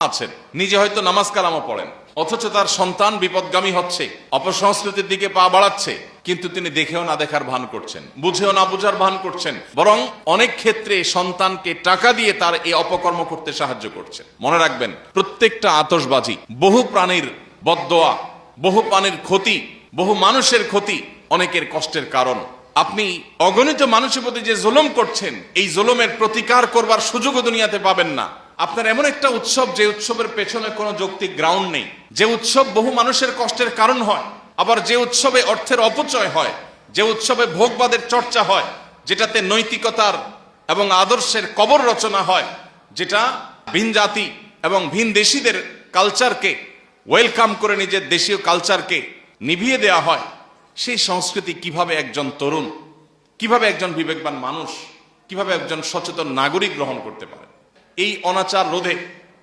আছেন। নিজে হয়তো নামাজ কালামও পড়েন। অথচ তার সন্তান বিপদগামী হচ্ছে, অপসংস্কৃতির দিকে পা বাড়াচ্ছে, কিন্তু তিনি দেখেও না দেখার ভান করছেন, বুঝেও না বুঝার ভান করছেন, বরং অনেক ক্ষেত্রে সন্তানকে টাকা দিয়ে তার এই অপকর্ম করতে সাহায্য করছেন। মনে রাখবেন, প্রত্যেকটা আতসবাজি বহু প্রাণীর বদদোয়া, বহু প্রাণীর ক্ষতি, বহু মানুষের ক্ষতি অনেকের কষ্টের কারণ। আপনি অগণিত মানুষের প্রতি যে জুলুম করছেন, এই জুলুমের প্রতিকার করবার সুযোগও দুনিয়াতে পাবেন না। আপনার এমন একটা উৎসব যে উৎসবের পেছনে কোনো যৌক্তিক গ্রাউন্ড নেই। যে উৎসব বহু মানুষের কষ্টের কারণ হয়, আবার যে উৎসবে অর্থের অপচয় হয়, যে উৎসবে ভোগবাদের চর্চা হয়, যেটাতে নৈতিকতার এবং আদর্শের কবর রচনা হয়, যেটা ভিন জাতি এবং ভিন দেশিদের কালচারকে ওয়েলকাম করে নিজের দেশীয় কালচারকে নিভিয়ে দেওয়া হয়, সেই সংস্কৃতি কীভাবে একজন তরুণ, কীভাবে একজন বিবেকবান মানুষ, কীভাবে একজন সচেতন নাগরিক গ্রহণ করতে পারে? এই অনাচার রোধে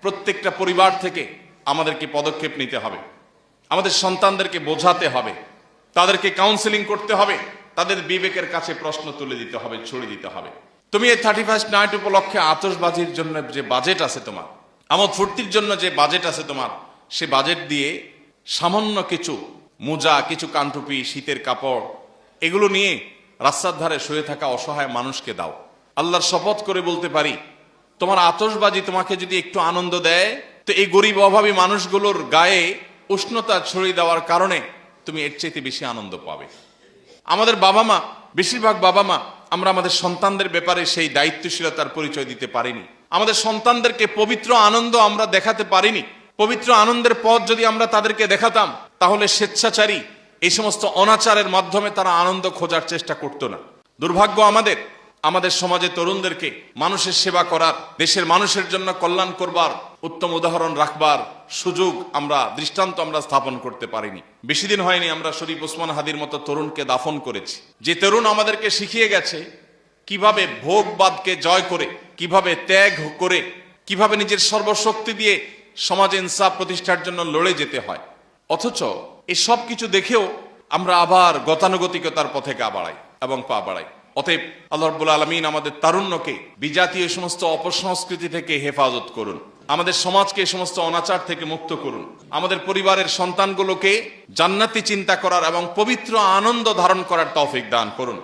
প্রত্যেকটা পরিবার থেকে আমাদেরকে পদক্ষেপ নিতে হবে। আমাদের সন্তানদেরকে বোঝাতে হবে। তাদেরকে কাউন্সেলিং করতে হবে। তাদের বিবেকের কাছে প্রশ্ন তুলে দিতে হবে, ছড়িয়ে দিতে হবে। তুমি এই থার্টি ফার্স্ট নাইট উপলক্ষে আতসবাজির জন্য যে বাজেট আছে তোমার আমার ফুর্তির জন্য যে বাজেট আছে তোমার, সে বাজেট দিয়ে সামান্য কিছু মোজা, কিছু কানটুপি, শীতের কাপড়, এগুলো নিয়ে রাস্তার ধারে শুয়ে থাকা অসহায় মানুষকে দাও। আল্লাহর শপথ করে বলতে পারি তোমার আতসবাজি তোমাকে যদি একটু আনন্দ দেয়, তো এই গরিব অভাবী মানুষগুলোর গায়ে উষ্ণতা ছড়িয়ে দেওয়ার কারণে তুমি এর চাইতে বেশি আনন্দ পাবে। আমাদের বাবা মা, বেশিরভাগ বাবা মা, আমরা আমাদের সন্তানদের ব্যাপারে সেই দায়িত্বশীলতার পরিচয় দিতে পারিনি। আমাদের সন্তানদেরকে পবিত্র আনন্দ আমরা দেখাতে পারিনি। পবিত্র আনন্দের পথ যদি আমরা তাদেরকে দেখাতাম, তাহলে স্বেচ্ছাচারী এই সমস্ত অনাচারের মাধ্যমে তারা আনন্দ খোঁজার চেষ্টা করতো না। দুর্ভাগ্য আমাদের আমাদের সমাজে তরুণদেরকে মানুষের সেবা করার, দেশের মানুষের জন্য কল্যাণ করবার, উত্তম উদাহরণ রাখবার সুযোগ আমরা, দৃষ্টান্ত আমরা স্থাপন করতে পারিনি। বেশি দিন হয়নি আমরা শরীফ ওসমান হাদির মতো তরুণকে দাফন করেছি। যে তরুণ আমাদেরকে শিখিয়ে গেছে কীভাবে ভোগবাদকে জয় করে, কীভাবে ত্যাগ করে, কীভাবে নিজের সর্বশক্তি দিয়ে সমাজ ইনসাফ প্রতিষ্ঠার জন্য লড়ে যেতে হয়। অথচ এই সব কিছু দেখেও আমরা আবার গতানুগতিকতার পথে গা বাড়াই এবং পা বাড়াই। অতএব আল্লাহ রব্বুল আলমিন আমাদের তারুণ্যকে, বিজাতীয় সমস্ত অপসংস্কৃতি থেকে হেফাজত করুন। আমাদের সমাজকে সমস্ত অনাচার থেকে মুক্ত করুন। আমাদের পরিবারের সন্তানগুলোকে জান্নাতি চিন্তা করার এবং পবিত্র আনন্দ ধারণ করার তৌফিক দান করুন।